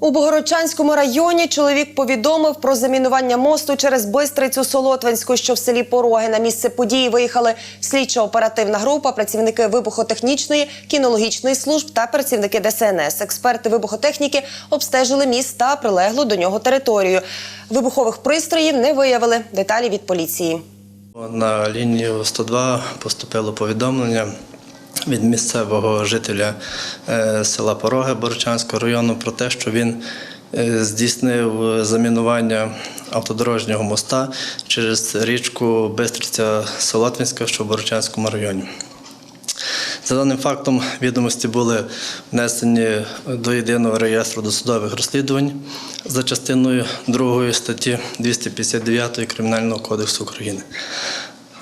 У Богородчанському районі чоловік повідомив про замінування мосту через Бистрицю Солотвинську, що в селі Пороги. На місце події виїхали слідчо-оперативна група, працівники вибухотехнічної, кінологічної служб та працівники ДСНС. Експерти вибухотехніки обстежили міст та прилеглу до нього територію. Вибухових пристроїв не виявили. Деталі від поліції. На лінію 102 поступило повідомлення від місцевого жителя е, села Пороги Борочанського району про те, що він е, здійснив замінування автодорожнього моста через річку Бистриця Солотвинська, що в Борочанському районі. За даним фактом, відомості були внесені до єдиного реєстру досудових розслідувань за частиною 2 статті 259 Кримінального кодексу України.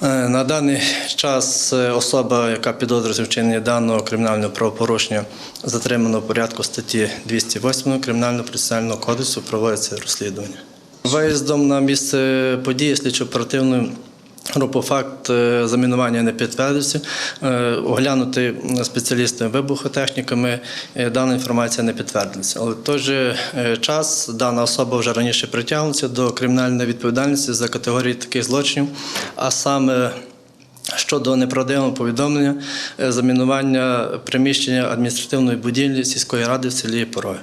Е, На даний час е, особа, яка підозрюється вчинення даного кримінального правопорушення, затримана в порядку статті 208 Кримінального процесуального кодексу, проводиться розслідування. Виїздом на місце події слідчо-оперативною Групу факт е, замінування не підтвердився. Е, Оглянути спеціалістами вибухотехніками е, дана інформація не підтвердилася. Але в той же час дана особа вже раніше притягнуться до кримінальної відповідальності за категорії таких злочинів, а саме щодо неправдивого повідомлення замінування приміщення адміністративної будівлі сільської ради в селі Пороги.